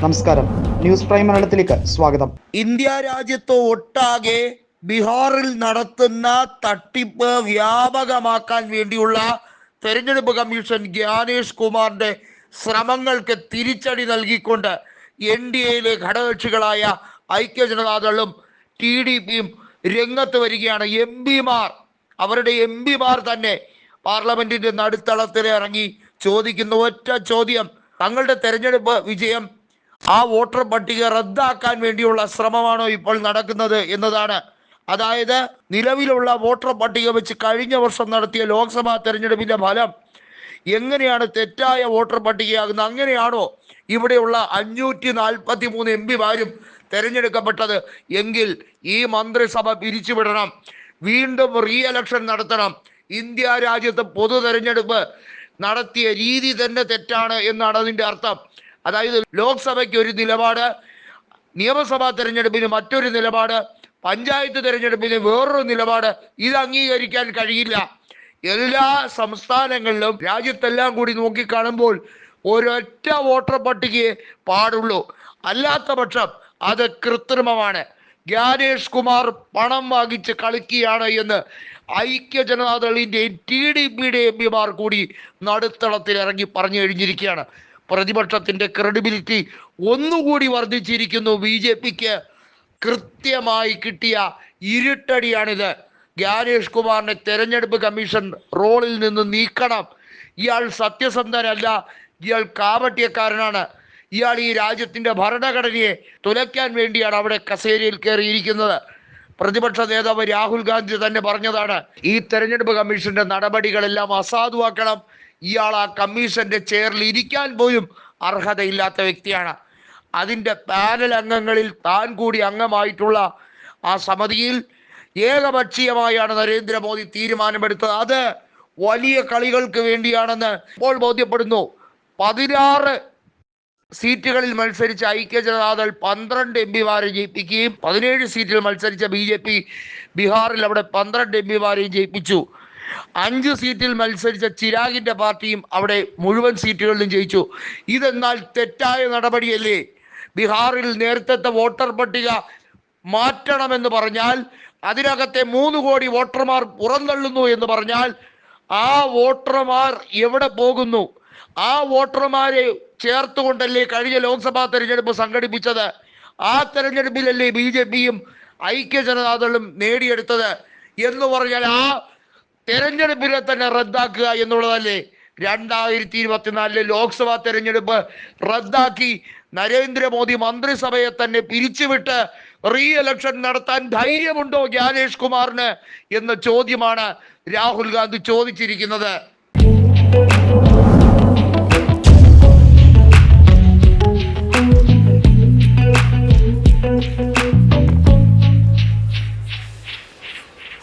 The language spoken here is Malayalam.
നമസ്കാരം. ന്യൂസ് പ്രൈം മലയാളത്തിലേക്ക് സ്വാഗതം. ഇന്ത്യ രാജ്യത്ത് ഒട്ടാകെ ബീഹാറിൽ നടത്തുന്ന തട്ടിപ്പ് വ്യാപകമാക്കാൻ വേണ്ടിയുള്ള തെരഞ്ഞെടുപ്പ് കമ്മീഷൻ ജ്ഞാനേഷ് കുമാറിന്റെ ശ്രമങ്ങൾക്ക് തിരിച്ചടി നൽകിക്കൊണ്ട് എൻ ഡി എയിലെ ഘടകകക്ഷികളായ ഐക്യ ജനതാദളും ടി ഡി പിയും രംഗത്ത് വരികയാണ്. എം പിമാർ അവരുടെ എം പിമാർ തന്നെ പാർലമെന്റിന്റെ നടുത്തളത്തിൽ ഇറങ്ങി ചോദിക്കുന്ന. ഒറ്റ ചോദ്യം തങ്ങളുടെ തെരഞ്ഞെടുപ്പ് വിജയം ആ വോട്ടർ പട്ടിക റദ്ദാക്കാൻ വേണ്ടിയുള്ള ശ്രമമാണോ ഇപ്പോൾ നടക്കുന്നത് എന്നതാണ്. അതായത് നിലവിലുള്ള വോട്ടർ പട്ടിക വെച്ച് കഴിഞ്ഞ വർഷം നടത്തിയ ലോക്സഭാ തെരഞ്ഞെടുപ്പിന്റെ ഫലം എങ്ങനെയാണ് തെറ്റായ വോട്ടർ പട്ടികയാകുന്നത്? അങ്ങനെയാണോ ഇവിടെയുള്ള അഞ്ഞൂറ്റി നാൽപ്പത്തി മൂന്ന് എം പിമാരും തെരഞ്ഞെടുക്കപ്പെട്ടത്? എങ്കിൽ ഈ മന്ത്രിസഭ പിരിച്ചുവിടണം. വീണ്ടും റീ എലക്ഷൻ നടത്തണം. ഇന്ത്യ രാജ്യത്ത് പൊതു തെരഞ്ഞെടുപ്പ് നടത്തിയ രീതി തന്നെ തെറ്റാണ് എന്നാണ് അതിന്റെ അർത്ഥം. അതായത് ലോക്സഭയ്ക്ക് ഒരു നിലപാട് നിയമസഭാ തെരഞ്ഞെടുപ്പിന് മറ്റൊരു നിലപാട് പഞ്ചായത്ത് തെരഞ്ഞെടുപ്പിന് വേറൊരു നിലപാട് ഇത് അംഗീകരിക്കാൻ കഴിയില്ല. എല്ലാ സംസ്ഥാനങ്ങളിലും രാജ്യത്തെല്ലാം കൂടി നോക്കിക്കാണുമ്പോൾ ഒരൊറ്റ വോട്ടർ പട്ടികയെ പാടുള്ളൂ. അല്ലാത്ത പക്ഷം അത് കൃത്രിമമാണ്. ജ്ഞാനേഷ് കുമാർ പണം വാങ്ങിച്ച് കളിക്കുകയാണ് എന്ന് ഐക്യ ജനതാദളിന്റെയും ടി ഡി പിയുടെ എം പിമാർ കൂടി നടുത്തളത്തിൽ ഇറങ്ങി പറഞ്ഞു കഴിഞ്ഞിരിക്കുകയാണ്. പ്രതിപക്ഷത്തിന്റെ ക്രെഡിബിലിറ്റി ഒന്നുകൂടി വർദ്ധിച്ചിരിക്കുന്നു. ബി ജെ പിക്ക് കൃത്യമായി കിട്ടിയ ഇരുട്ടടിയാണിത്. ഗ്യാനേഷ് കുമാറിനെ തെരഞ്ഞെടുപ്പ് കമ്മീഷൻ റോളിൽ നിന്ന് നീക്കണം. ഇയാൾ സത്യസന്ധനല്ല. ഇയാൾ കാപട്യക്കാരനാണ്. ഇയാൾ ഈ രാജ്യത്തിന്റെ ഭരണഘടനയെ തുലയ്ക്കാൻ വേണ്ടിയാണ് അവിടെ കസേരയിൽ കയറിയിരിക്കുന്നത്. പ്രതിപക്ഷ നേതാവ് രാഹുൽ ഗാന്ധി തന്നെ പറഞ്ഞതാണ് ഈ തെരഞ്ഞെടുപ്പ് കമ്മീഷന്റെ നടപടികളെല്ലാം അസാധുവാക്കണം. ഇയാൾ ആ കമ്മീഷന്റെ ചെയറിൽ ഇരിക്കാൻ പോലും അർഹതയില്ലാത്ത വ്യക്തിയാണ്. അതിന്റെ പാനൽ അംഗങ്ങളിൽ താൻ കൂടി അംഗമായിട്ടുള്ള ആ സമിതിയിൽ ഏകപക്ഷീയമായാണ് നരേന്ദ്രമോദി തീരുമാനമെടുത്തത്. അത് വലിയ കളികൾക്ക് വേണ്ടിയാണെന്ന് ഇപ്പോൾ ബോധ്യപ്പെടുന്നു. പതിനാറ് സീറ്റുകളിൽ മത്സരിച്ച ഐക്യ ജനതാദൾ പന്ത്രണ്ട് എം പിമാരെ ജയിപ്പിക്കുകയും പതിനേഴ് സീറ്റിൽ മത്സരിച്ച ബി ജെ പി ബീഹാറിൽ അവിടെ പന്ത്രണ്ട് എം പിമാരെയും ജയിപ്പിച്ചു. അഞ്ച് സീറ്റിൽ മത്സരിച്ച ചിരാഗിന്റെ പാർട്ടിയും അവിടെ മുഴുവൻ സീറ്റുകളിലും ജയിച്ചു. ഇതെന്നാൽ തെറ്റായ നടപടിയല്ലേ? ബീഹാറിൽ നേരത്തെ വോട്ടർ പട്ടിക മാറ്റണമെന്ന് പറഞ്ഞാൽ അതിനകത്തെ മൂന്ന് കോടി വോട്ടർമാർ പുറന്തള്ളുന്നു എന്ന് പറഞ്ഞാൽ ആ വോട്ടർമാർ എവിടെ പോകുന്നു? ആ വോട്ടർമാരെ ചേർത്തുകൊണ്ടല്ലേ കഴിഞ്ഞ ലോക്സഭാ തെരഞ്ഞെടുപ്പ് സംഘടിപ്പിച്ചത്? ആ തെരഞ്ഞെടുപ്പിലല്ലേ ബി ജെ പിയും ഐക്യ ജനതാദളും നേടിയെടുത്തത്? എന്ന് പറഞ്ഞാൽ ആ തെരഞ്ഞെടുപ്പിനെ തന്നെ റദ്ദാക്കുക എന്നുള്ളതല്ലേ? രണ്ടായിരത്തി ഇരുപത്തിനാലിലെ ലോക്സഭാ തെരഞ്ഞെടുപ്പ് റദ്ദാക്കി നരേന്ദ്രമോദി മന്ത്രിസഭയെ തന്നെ പിരിച്ചുവിട്ട് റീ എലക്ഷൻ നടത്താൻ ധൈര്യമുണ്ടോ ജ്ഞാനേഷ് കുമാറിന് എന്ന ചോദ്യമാണ് രാഹുൽ ഗാന്ധി ചോദിച്ചിരിക്കുന്നത്.